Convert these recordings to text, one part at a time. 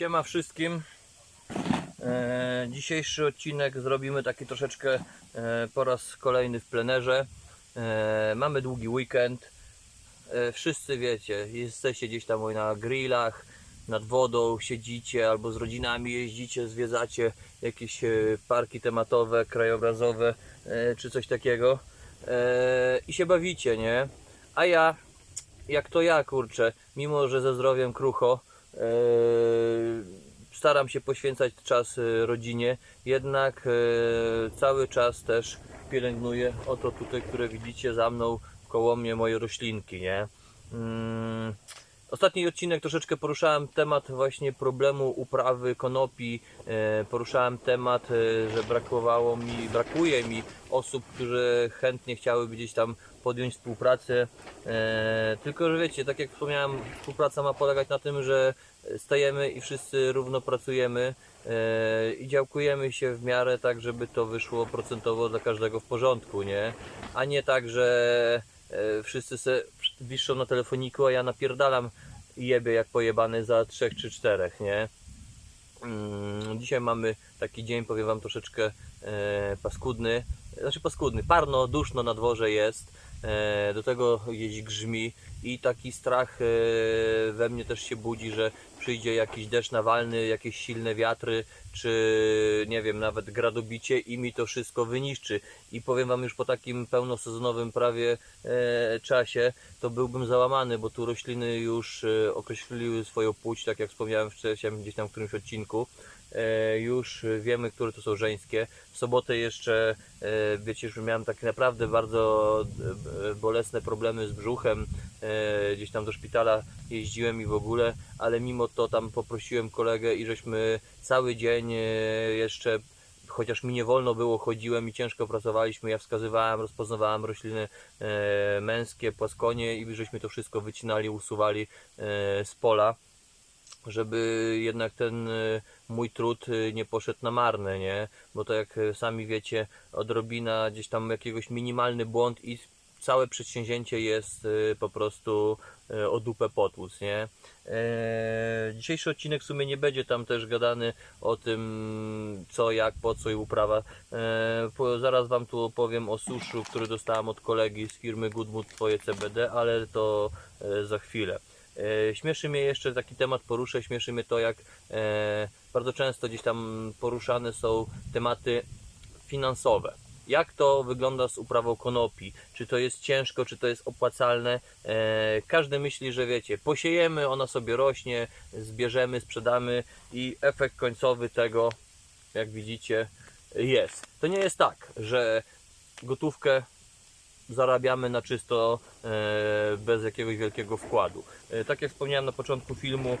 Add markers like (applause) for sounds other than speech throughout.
Siema wszystkim. E, dzisiejszy odcinek zrobimy taki troszeczkę e, po raz kolejny w plenerze. E, mamy długi weekend. Wszyscy wiecie, jesteście gdzieś tam na grillach, nad wodą siedzicie albo z rodzinami jeździcie, zwiedzacie jakieś parki tematowe, krajobrazowe czy coś takiego i się bawicie, nie? A ja, jak to ja kurczę, mimo że ze zdrowiem krucho, staram się poświęcać czas e, rodzinie, jednak e, cały czas też pielęgnuję oto tutaj, które widzicie za mną koło mnie moje roślinki, nie? Ostatni odcinek troszeczkę poruszałem temat właśnie problemu uprawy konopi. E, Poruszałem temat, e, że brakowało mi, brakuje mi osób, które chętnie chciałyby gdzieś tam podjąć współpracę. E, Tylko, że wiecie, tak jak wspomniałem, współpraca ma polegać na tym, że stajemy i wszyscy równo pracujemy i działkujemy się w miarę tak, żeby to wyszło procentowo dla każdego w porządku, nie? A nie tak, że wszyscy se wiszą na telefoniku, a ja napierdalam jebie jak pojebany za trzech czy czterech, nie? Mm, Dzisiaj mamy taki dzień, powiem Wam, troszeczkę e, paskudny. Znaczy paskudny, parno, duszno na dworze jest. E, do tego gdzieś grzmi i taki strach e, we mnie też się budzi, że przyjdzie jakiś deszcz nawalny, jakieś silne wiatry, czy nie wiem, nawet gradobicie i mi to wszystko wyniszczy. I powiem Wam już po takim pełnosezonowym prawie e, czasie, to byłbym załamany, bo tu rośliny już e, określiły swoją płeć, tak jak wspomniałem wcześniej gdzieś tam w którymś odcinku. E, już wiemy, które to są żeńskie. W sobotę jeszcze, e, wiecie, że miałem takie naprawdę bardzo e, bolesne problemy z brzuchem. Gdzieś tam do szpitala jeździłem i w ogóle, ale mimo to tam poprosiłem kolegę i żeśmy cały dzień jeszcze chociaż mi nie wolno było, chodziłem i ciężko pracowaliśmy, ja wskazywałem, rozpoznawałem rośliny męskie, płaskonie i żeśmy to wszystko wycinali, usuwali z pola, żeby jednak ten e, mój trud e, nie poszedł na marne, nie? Bo to jak e, sami wiecie, odrobina gdzieś tam jakiegoś minimalny błąd i całe przedsięwzięcie jest po prostu o dupę potłuc, nie? Dzisiejszy odcinek w sumie nie będzie tam też gadany o tym co, jak, po co i uprawa. Zaraz Wam tu opowiem o suszu, który dostałem od kolegi z firmy Goodmood Twoje CBD, ale to za chwilę. E, Śmieszy mnie jeszcze taki temat poruszę, śmieszy mnie to jak e, bardzo często gdzieś tam poruszane są tematy finansowe. Jak to wygląda z uprawą konopi? Czy to jest ciężko, czy to jest opłacalne? E, każdy myśli, że wiecie, posiejemy, ona sobie rośnie, zbierzemy, sprzedamy i efekt końcowy tego, jak widzicie, jest. To nie jest tak, że gotówkę zarabiamy na czysto e, bez jakiegoś wielkiego wkładu. E, tak jak wspomniałem na początku filmu,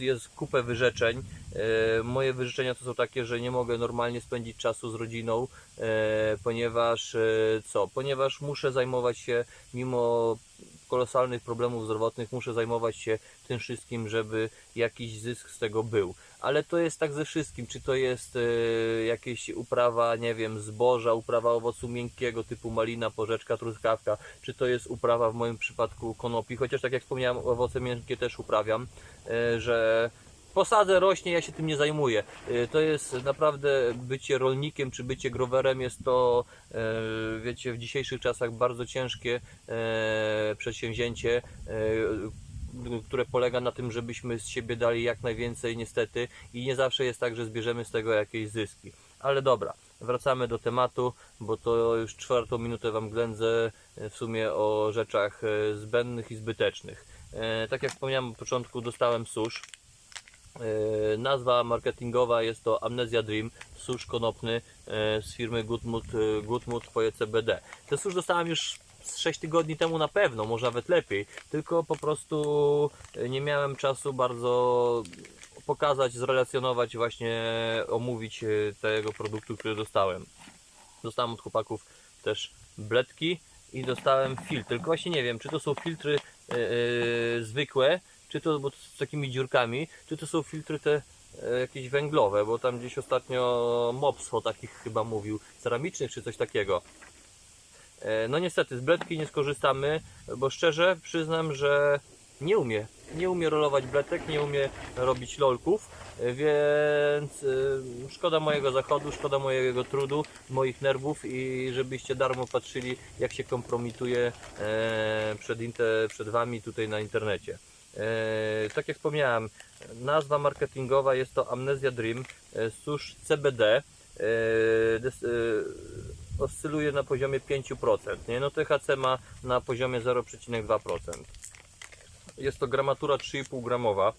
e, jest kupę wyrzeczeń. E, moje wyrzeczenia to są takie, że nie mogę normalnie spędzić czasu z rodziną, e, ponieważ e, co? Ponieważ muszę zajmować się mimo kolosalnych problemów zdrowotnych, muszę zajmować się tym wszystkim, żeby jakiś zysk z tego był. Ale to jest tak ze wszystkim, czy to jest jakieś uprawa, nie wiem, zboża, uprawa owocu miękkiego typu malina, porzeczka, truskawka, czy to jest uprawa w moim przypadku konopi, chociaż tak jak wspomniałem, owoce miękkie też uprawiam, że posadzę, rośnie, ja się tym nie zajmuję. E, To jest naprawdę bycie rolnikiem czy bycie growerem jest to, e, wiecie, w dzisiejszych czasach bardzo ciężkie e, przedsięwzięcie, e, które polega na tym, żebyśmy z siebie dali jak najwięcej niestety i nie zawsze jest tak, że zbierzemy z tego jakieś zyski. Ale dobra, wracamy do tematu, bo to już czwartą minutę Wam ględzę w sumie o rzeczach zbędnych i zbytecznych. Tak jak wspomniałem na początku, dostałem susz. E, Nazwa marketingowa jest to Amnesia Dream, susz konopny e, z firmy Goodmood, e, Goodmood Twoje CBD. Ten susz dostałem już z 6 tygodni temu na pewno, może nawet lepiej, tylko po prostu nie miałem czasu bardzo pokazać, zrelacjonować, właśnie omówić tego produktu, który dostałem. Dostałem od chłopaków też bledki i dostałem filtr, tylko właśnie nie wiem, czy to są filtry e, zwykłe, czy to bo z takimi dziurkami, czy to są filtry te e, jakieś węglowe, bo tam gdzieś ostatnio Mops o takich chyba mówił, ceramicznych czy coś takiego. E, No niestety z bledki nie skorzystamy, bo szczerze przyznam, że nie umie. Nie umie rolować bletek, nie umie robić lolków, y, więc szkoda mojego zachodu, szkoda mojego trudu, moich nerwów i żebyście darmo patrzyli jak się kompromituje e, przed, przed Wami tutaj na internecie. E, tak jak wspomniałem, nazwa marketingowa jest to Amnesia Dream, e, susz CBD. E, oscyluje na poziomie 5%. Nie? No THC ma na poziomie 0,2%. Jest to gramatura 3,5 gramowa.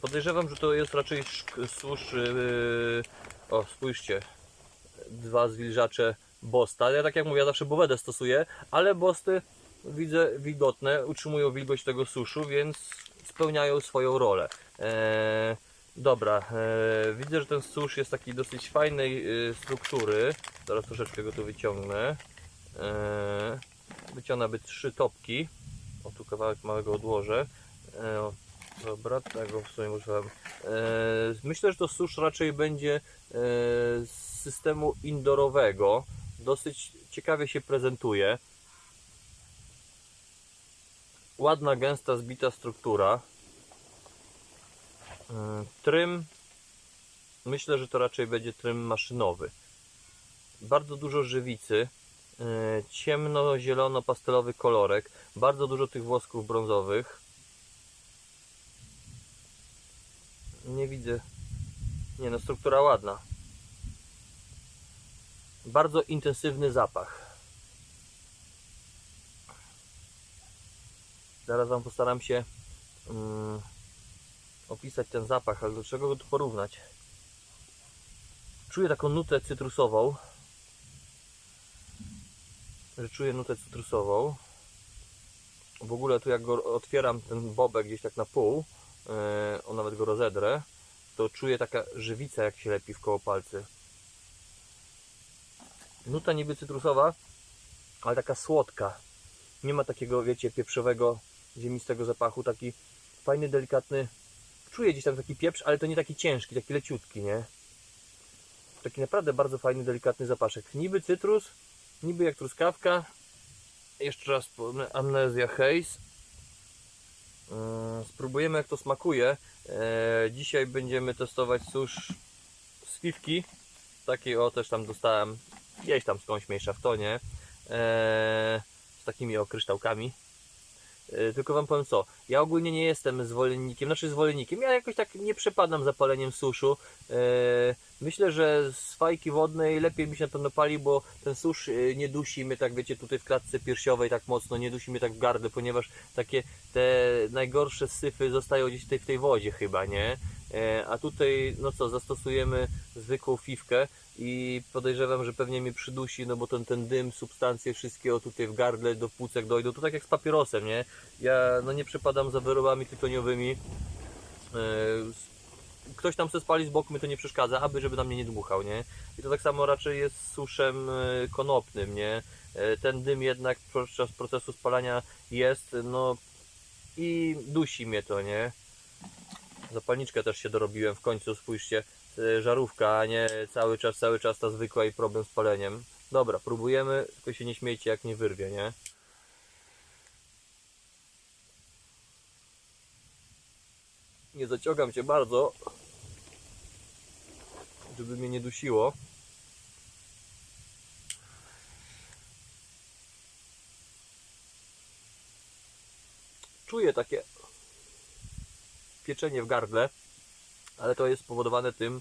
Podejrzewam, że to jest raczej susz. O, spójrzcie. Dwa zwilżacze Bosta. Ja tak jak mówię, ja zawsze bowedę stosuję, ale Bosty widzę wilgotne, utrzymują wilgoć tego suszu, więc spełniają swoją rolę. E, dobra, e, widzę, że ten susz jest takiej dosyć fajnej e, struktury. Zaraz troszeczkę go tu wyciągnę. E, wyciągnę trzy topki. O, tu kawałek małego odłożę. E, o, dobra, tego w sumie używam. E, myślę, że to susz raczej będzie e, z systemu indoorowego. Dosyć ciekawie się prezentuje. Ładna, gęsta, zbita struktura. E, Trym. Myślę, że to raczej będzie trym maszynowy. Bardzo dużo żywicy. e, Ciemno-zielono-pastelowy kolorek. Bardzo dużo tych włosków brązowych. Nie widzę. Nie no, struktura ładna. Bardzo intensywny zapach. Zaraz Wam postaram się mm, opisać ten zapach, ale do czego go tu porównać? Czuję taką nutę cytrusową. Że czuję nutę cytrusową. W ogóle tu jak go otwieram ten bobek gdzieś tak na pół, yy, o nawet go rozedrę, to czuję taka żywica jak się lepi w koło palcy. Nuta niby cytrusowa, ale taka słodka. Nie ma takiego, wiecie, pieprzowego, ziemistego zapachu. Taki fajny, delikatny. Czuję gdzieś tam taki pieprz, ale to nie taki ciężki, taki leciutki, nie? Taki naprawdę bardzo fajny, delikatny zapaszek. Niby cytrus, niby jak truskawka. Jeszcze raz Amnesia Haze. Yy, Spróbujemy jak to smakuje. Eee, Dzisiaj będziemy testować susz z piwki. Takiej o też tam dostałem gdzieś tam skądś mniejsza w tonie. Eee, Z takimi o. Eee, Tylko wam powiem co, ja ogólnie nie jestem zwolennikiem, znaczy zwolennikiem, ja jakoś tak nie przepadam za paleniem suszu. Eee, Myślę, że z fajki wodnej lepiej mi się na pewno pali, bo ten susz e, nie dusi mnie tak, wiecie, tutaj w klatce piersiowej tak mocno, nie dusi mnie tak w gardle, ponieważ takie te najgorsze syfy zostają gdzieś tutaj w tej wodzie chyba, nie? E, A tutaj, no co, zastosujemy zwykłą fiwkę i podejrzewam, że pewnie mnie przydusi, no bo ten, ten dym, substancje wszystkie o tutaj w gardle do płucek dojdą, to tak jak z papierosem, nie? Ja no nie przepadam za wyrobami tytoniowymi. E, Ktoś tam se spali z boku, mi to nie przeszkadza, aby żeby na mnie nie dmuchał, nie? I to tak samo raczej jest z suszem e, konopnym, nie? Ten dym jednak podczas procesu spalania jest, no i dusi mnie to, nie? Zapalniczkę też się dorobiłem w końcu, spójrzcie, e, żarówka, a nie cały czas, cały czas ta zwykła i problem z paleniem. Dobra, próbujemy, tylko się nie śmiejcie jak nie wyrwie, nie? Nie zaciągam się bardzo, żeby mnie nie dusiło. Czuję takie pieczenie w gardle, ale to jest spowodowane tym,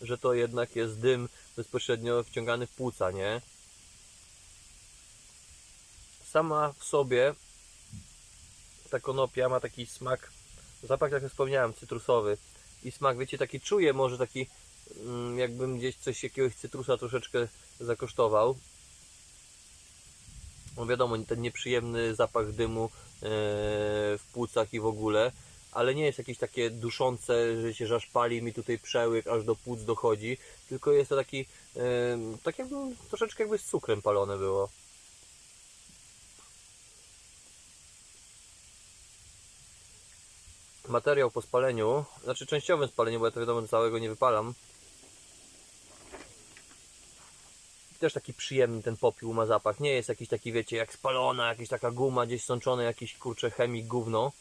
że to jednak jest dym bezpośrednio wciągany w płuca, nie? Sama w sobie ta konopia ma taki smak, zapach, jak wspomniałem, cytrusowy i smak, wiecie, taki czuję może taki, mm, jakbym gdzieś coś, jakiegoś cytrusa troszeczkę zakosztował. No wiadomo, ten nieprzyjemny zapach dymu e, w płucach i w ogóle, ale nie jest jakieś takie duszące, że się aż pali mi tutaj przełyk, aż do płuc dochodzi, tylko jest to taki, e, tak jakby troszeczkę jakby z cukrem palone było. Materiał po spaleniu, znaczy częściowym spaleniu, bo ja to wiadomo całego nie wypalam. Też taki przyjemny ten popiół ma zapach. Nie jest jakiś taki, wiecie, jak spalona, jakaś taka guma gdzieś sączone, jakiś kurcze chemik, gówno.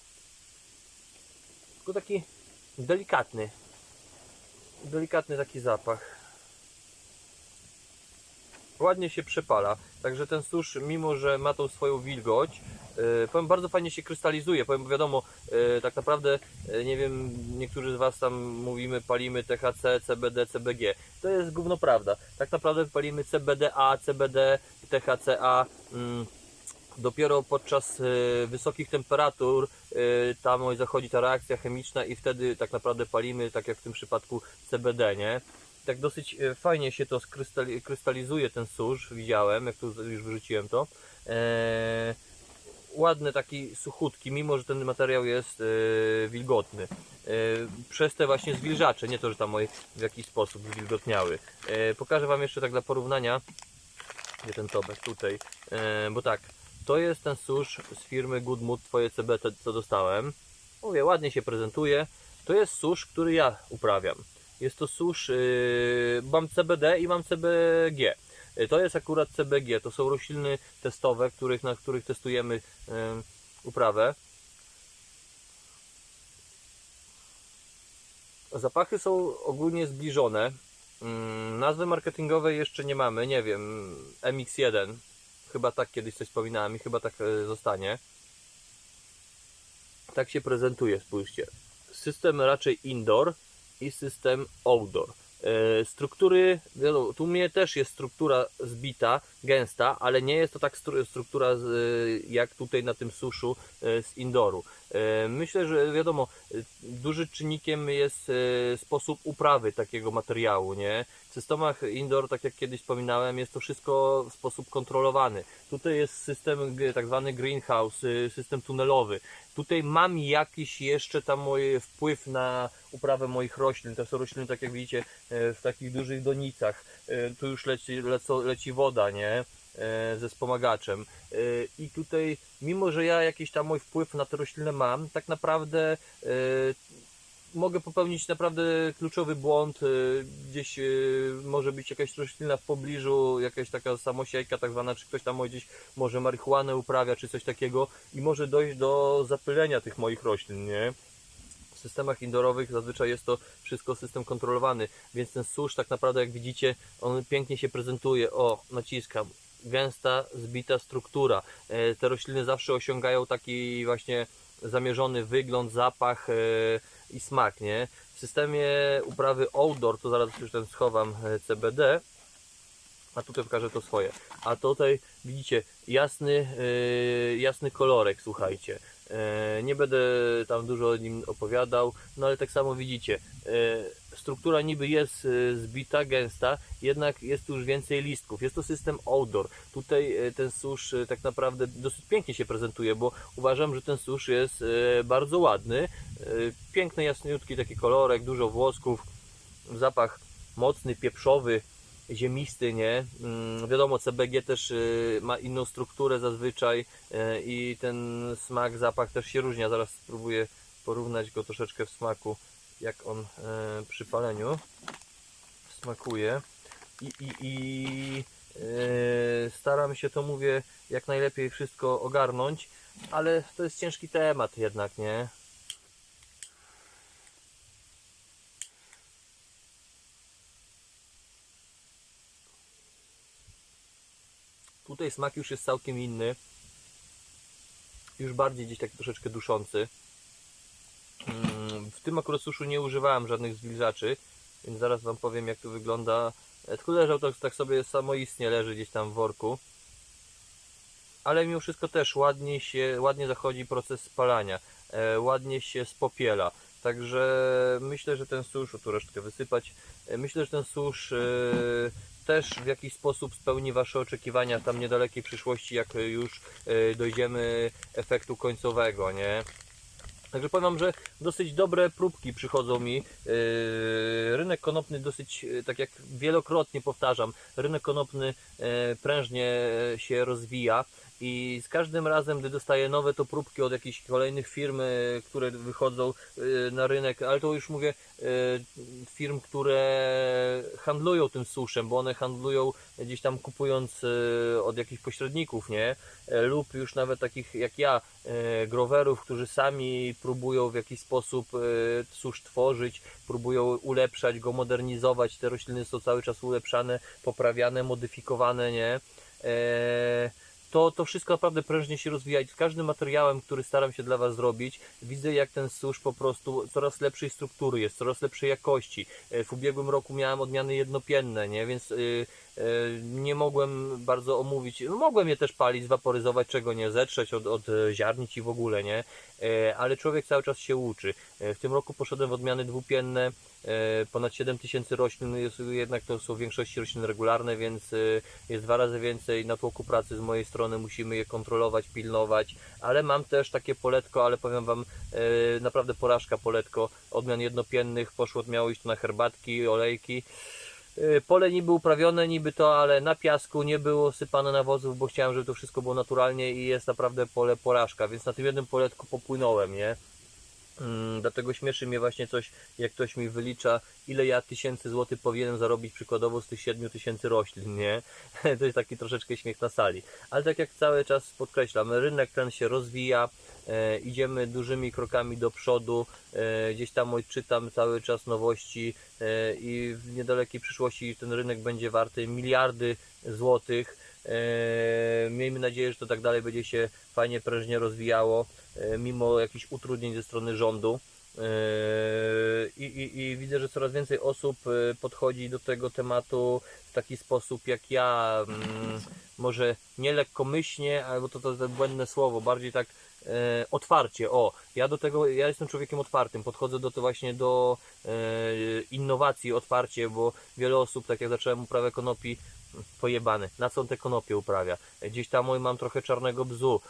Tylko taki delikatny. Delikatny taki zapach. Ładnie się przepala. Także ten susz, mimo że ma tą swoją wilgoć, yy, powiem, bardzo fajnie się krystalizuje. Powiem, wiadomo, yy, tak naprawdę, yy, nie wiem, niektórzy z Was tam mówimy, palimy THC, CBD, CBG. To jest gówno prawda. Tak naprawdę palimy CBDA, CBD, THCA. Mm, dopiero podczas y, wysokich temperatur y, tam zachodzi ta reakcja chemiczna i wtedy tak naprawdę palimy, tak jak w tym przypadku CBD, nie? Tak dosyć y, fajnie się to krystalizuje ten susz, widziałem, jak tu już wyrzuciłem to. Eee, ładny taki suchutki, mimo że ten materiał jest e, wilgotny. E, przez te właśnie zwilżacze, nie to, że tam moje w jakiś sposób zwilgotniały. E, pokażę Wam jeszcze tak dla porównania, gdzie ten tobek tutaj, e, bo tak, to jest ten susz z firmy Good twoje CB, co dostałem. Mówię, ładnie się prezentuje. To jest susz, który ja uprawiam. Jest to susz, yy, mam CBD i mam CBG. Yy, To jest akurat CBG, to są rośliny testowe, których, na których testujemy yy, uprawę. Zapachy są ogólnie zbliżone. Mm, Nazwy marketingowej jeszcze nie mamy, nie wiem, MX1. Chyba tak kiedyś coś wspominałem i chyba tak e, zostanie. Tak się prezentuje, spójrzcie. System raczej indoor i system outdoor. E, Struktury, wiadomo, tu mnie też jest struktura zbita, gęsta, ale nie jest to tak stru- struktura e, jak tutaj na tym suszu z indooru. E, Myślę, że wiadomo, e, duży czynnikiem jest e, sposób uprawy takiego materiału, nie? W systemach indoor, tak jak kiedyś wspominałem, jest to wszystko w sposób kontrolowany. Tutaj jest system tak zwany greenhouse, system tunelowy. Tutaj mam jakiś jeszcze tam mój wpływ na uprawę moich roślin. To są rośliny, tak jak widzicie, w takich dużych donicach. Tu już leci, leco, leci woda, nie? E, Ze wspomagaczem. E, I tutaj, mimo że ja jakiś tam mój wpływ na te rośliny mam, tak naprawdę e, mogę popełnić naprawdę kluczowy błąd. Gdzieś może być jakaś roślina w pobliżu, jakaś taka samosiejka tak zwana, czy ktoś tam gdzieś może marihuanę uprawia, czy coś takiego i może dojść do zapylenia tych moich roślin, nie? W systemach indoorowych zazwyczaj jest to wszystko system kontrolowany, więc ten susz tak naprawdę jak widzicie, on pięknie się prezentuje. O, naciskam. Gęsta, zbita struktura. E, Te rośliny zawsze osiągają taki właśnie zamierzony wygląd, zapach e, i smak, nie? W systemie uprawy outdoor, to zaraz już ten schowam e, CBD, a tutaj pokażę to swoje. A tutaj widzicie jasny, jasny kolorek, słuchajcie. E, Nie będę tam dużo o nim opowiadał, no ale tak samo widzicie, e, struktura niby jest e, zbita, gęsta, jednak jest tu już więcej listków. Jest to system outdoor. Tutaj ten susz tak naprawdę dosyć pięknie się prezentuje, bo uważam, że ten susz jest bardzo ładny. Piękny, jasniutki taki kolorek, dużo włosków, zapach mocny, pieprzowy, ziemisty, nie? Mm, Wiadomo, CBG też y, ma inną strukturę zazwyczaj y, i ten smak, zapach też się różni. Ja zaraz spróbuję porównać go troszeczkę w smaku, jak on y, przy paleniu smakuje. I, i, i staram się to, mówię, jak najlepiej wszystko ogarnąć, ale to jest ciężki temat jednak, nie? Tutaj smak już jest całkiem inny. Już bardziej gdzieś taki troszeczkę duszący. Mm, W tym akurat suszu nie używałem żadnych zwilżaczy, więc zaraz Wam powiem jak to wygląda. E, Tylko leżał tak, tak sobie samoistnie, leży gdzieś tam w worku. Ale mimo wszystko też ładnie się, ładnie zachodzi proces spalania. E, ładnie się spopiela. Także myślę, że ten susz, tu resztkę wysypać, e, myślę, że ten susz też w jakiś sposób spełni Wasze oczekiwania tam niedalekiej przyszłości, jak już e, dojdziemy efektu końcowego, nie? Także powiem Wam, że dosyć dobre próbki przychodzą mi. Yy, Rynek konopny dosyć, yy, tak jak wielokrotnie powtarzam, rynek konopny prężnie się rozwija i z każdym razem, gdy dostaję nowe to próbki od jakichś kolejnych firm, e, które wychodzą e, na rynek, ale to już mówię e, firm, które handlują tym suszem, bo one handlują gdzieś tam kupując od jakichś pośredników, nie? Lub już nawet takich jak ja, growerów, którzy sami próbują w jakiś sposób susz tworzyć, próbują ulepszać go, modernizować. Te rośliny są cały czas ulepszane, poprawiane, modyfikowane, nie? E, to, to wszystko naprawdę prężnie się rozwija i z każdym materiałem, który staram się dla Was zrobić, widzę jak ten susz po prostu coraz lepszej struktury jest, coraz lepszej jakości. E, W ubiegłym roku miałem odmiany jednopienne, nie? więc y, nie mogłem bardzo omówić, mogłem je też palić, zwaporyzować, czego nie, zetrzeć od, od e, ziarnic i w ogóle, nie? E, Ale człowiek cały czas się uczy. E, W tym roku poszedłem w odmiany dwupienne, e, ponad 7 tysięcy roślin, jest, jednak to są w większości rośliny regularne, więc e, jest dwa razy więcej natłoku pracy z mojej strony, musimy je kontrolować, pilnować, ale mam też takie poletko, ale powiem Wam, e, naprawdę porażka poletko, odmian jednopiennych, poszło, miało iść na herbatki, olejki, E, Pole niby uprawione, niby to, ale na piasku nie było sypane nawozów, bo chciałem, żeby to wszystko było naturalnie i jest naprawdę pole porażka, więc na tym jednym poletku popłynąłem, nie? Mm, Dlatego śmieszy mnie właśnie coś, jak ktoś mi wylicza, ile ja tysięcy złotych powinienem zarobić przykładowo z tych 7 tysięcy roślin, nie? (laughs) To jest taki troszeczkę śmiech na sali. Ale tak jak cały czas podkreślam, rynek ten się rozwija, e, idziemy dużymi krokami do przodu, e, gdzieś tam odczytam cały czas nowości e, i w niedalekiej przyszłości ten rynek będzie warty miliardy złotych. E, Miejmy nadzieję, że to tak dalej będzie się fajnie, prężnie rozwijało, mimo jakichś utrudnień ze strony rządu. E, I, i, I widzę, że coraz więcej osób e, podchodzi do tego tematu w taki sposób jak ja, mm, może nie lekkomyślnie, albo to, to, to błędne słowo, bardziej tak e, otwarcie. O, ja do tego, ja jestem człowiekiem otwartym, podchodzę do to właśnie do e, innowacji otwarcie, bo wiele osób, tak jak zacząłem uprawę konopi, pojebany, na co on te konopie uprawia. Gdzieś tam oj, mam trochę czarnego bzu.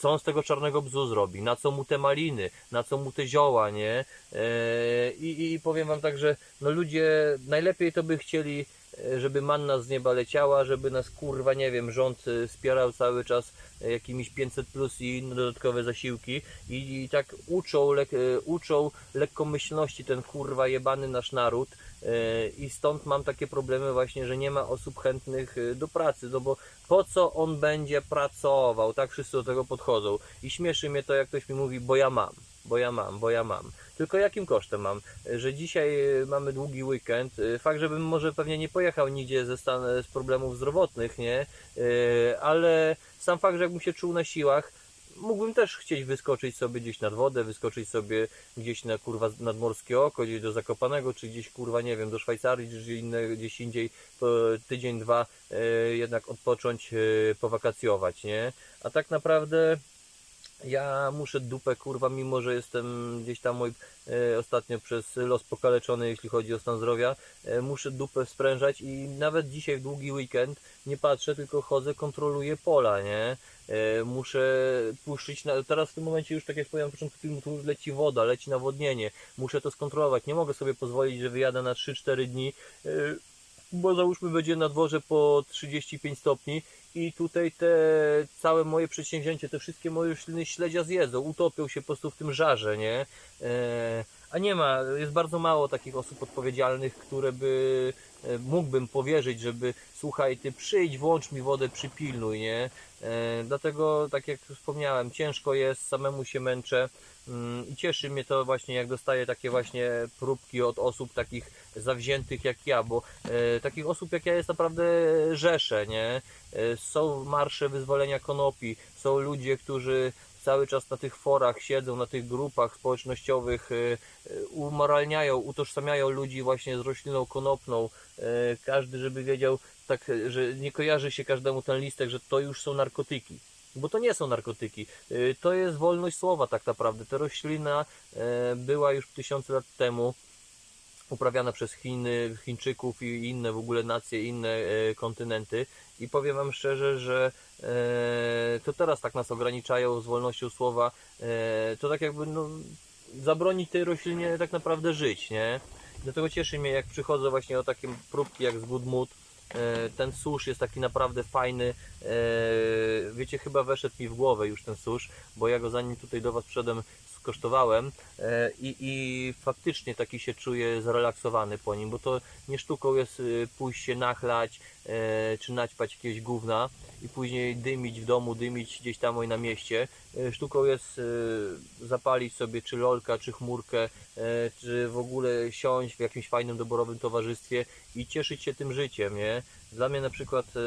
Co on z tego czarnego bzu zrobi? Na co mu te maliny? Na co mu te zioła, nie? Eee, i, I powiem wam tak, że no ludzie najlepiej to by chcieli, e, żeby manna z nieba leciała, żeby nas kurwa, nie wiem, rząd e, wspierał cały czas e, jakimiś 500 plus i inne dodatkowe zasiłki i, i tak uczą, lek, e, uczą lekkomyślności ten kurwa jebany nasz naród E, i stąd mam takie problemy właśnie, że nie ma osób chętnych e, do pracy, no bo po co on będzie pracował, tak wszyscy do tego podchodzą i śmieszy mnie to jak ktoś mi mówi, bo ja mam, bo ja mam, bo ja mam. Tylko jakim kosztem mam? E, Że dzisiaj e, mamy długi weekend. Fakt, żebym może pewnie nie pojechał nigdzie ze stan, z problemów zdrowotnych, nie? Ale sam fakt, że jakbym się czuł na siłach, mógłbym też chcieć wyskoczyć sobie gdzieś nad wodę, wyskoczyć sobie gdzieś na kurwa nadmorskie oko, gdzieś do Zakopanego, czy gdzieś kurwa nie wiem, do Szwajcarii, czy gdzie inne, gdzieś indziej tydzień, dwa e, jednak odpocząć, e, powakacjować, nie? A tak naprawdę ja muszę dupę kurwa, mimo że jestem gdzieś tam mój e, ostatnio przez los pokaleczony, jeśli chodzi o stan zdrowia, e, muszę dupę sprężać i nawet dzisiaj w długi weekend nie patrzę, tylko chodzę, kontroluję pola, nie? E, muszę puszczyć, na, teraz w tym momencie już tak jak powiedziałem na początku filmu, tu już leci woda, leci nawodnienie, muszę to skontrolować, nie mogę sobie pozwolić, że wyjadę na 3-4 dni, e, bo załóżmy będzie na dworze po 35 stopni i tutaj te całe moje przedsięwzięcie, te wszystkie moje rośliny śledzia zjedzą, utopią się po prostu w tym żarze, nie? E, a nie ma, jest bardzo mało takich osób odpowiedzialnych, które by e, mógłbym powierzyć, żeby słuchaj, ty przyjdź, włącz mi wodę, przypilnuj, nie? E, dlatego, tak jak wspomniałem, ciężko jest, samemu się męczę mm, i cieszy mnie to właśnie, jak dostaję takie właśnie próbki od osób takich zawziętych jak ja, bo e, takich osób jak ja jest naprawdę rzesze, nie? Są marsze wyzwolenia konopi, są ludzie, którzy cały czas na tych forach siedzą, na tych grupach społecznościowych, e, e, umoralniają, utożsamiają ludzi właśnie z rośliną konopną. E, Każdy, żeby wiedział, tak, że nie kojarzy się każdemu ten listek, że to już są narkotyki. Bo to nie są narkotyki. To jest wolność słowa tak naprawdę. Ta roślina była już tysiące lat temu uprawiana przez Chiny, Chińczyków i inne w ogóle nacje, inne e, kontynenty. I powiem Wam szczerze, że e, to teraz tak nas ograniczają z wolnością słowa. E, to tak jakby no, zabronić tej roślinie tak naprawdę żyć, nie? Dlatego cieszy mnie, jak przychodzą właśnie o takie próbki jak z Good Mood, Ten susz jest taki naprawdę fajny. Wiecie, chyba weszedł mi w głowę już ten susz, bo ja go zanim tutaj do Was przyszedłem skosztowałem e, i, i faktycznie taki się czuję zrelaksowany po nim, bo to nie sztuką jest y, pójść się nachlać e, czy naćpać jakiegoś gówna i później dymić w domu, dymić gdzieś tam na mieście. E, Sztuką jest e, zapalić sobie czy lolka, czy chmurkę, e, czy w ogóle siąść w jakimś fajnym, doborowym towarzystwie i cieszyć się tym życiem, nie? Dla mnie na przykład e,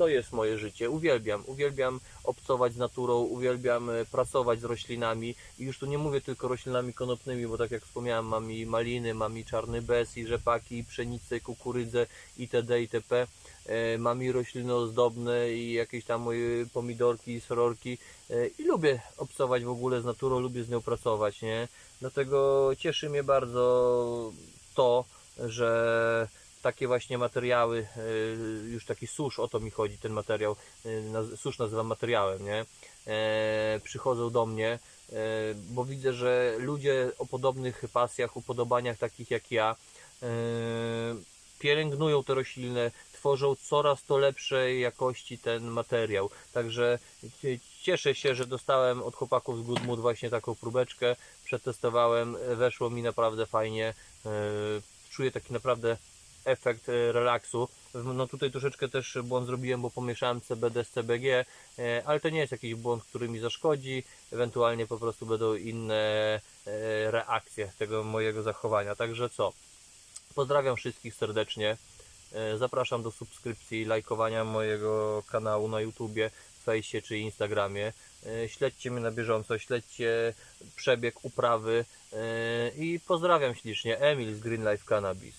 to jest moje życie. Uwielbiam, uwielbiam obcować z naturą, uwielbiam e, pracować z roślinami i już tu nie mówię tylko roślinami konopnymi, bo tak jak wspomniałem, mam i maliny, mam i czarny bez, i rzepaki, i pszenicę, i kukurydzę, itd. itp. E, Mam i rośliny ozdobne, i jakieś tam moje pomidorki, i sororki E, i lubię obcować w ogóle z naturą, lubię z nią pracować, nie? Dlatego cieszy mnie bardzo to, że takie właśnie materiały, e, już taki susz, o to mi chodzi, ten materiał, e, susz nazywam materiałem, nie? E, przychodzą do mnie, bo widzę, że ludzie o podobnych pasjach, upodobaniach takich jak ja, pielęgnują te rośliny, tworzą coraz to lepszej jakości ten materiał. Także cie- cieszę się, że dostałem od chłopaków z Goodmood właśnie taką próbeczkę, przetestowałem, weszło mi naprawdę fajnie. Czuję taki naprawdę efekt e, relaksu. No tutaj troszeczkę też błąd zrobiłem, bo pomieszałem CBD z CBG, e, ale to nie jest jakiś błąd, który mi zaszkodzi. Ewentualnie po prostu będą inne e, reakcje tego mojego zachowania. Także co? Pozdrawiam wszystkich serdecznie. Zapraszam do subskrypcji, lajkowania mojego kanału na YouTubie, fejsie czy Instagramie. Śledźcie mnie na bieżąco, śledźcie przebieg uprawy i pozdrawiam ślicznie. Emil z Green Life Cannabis.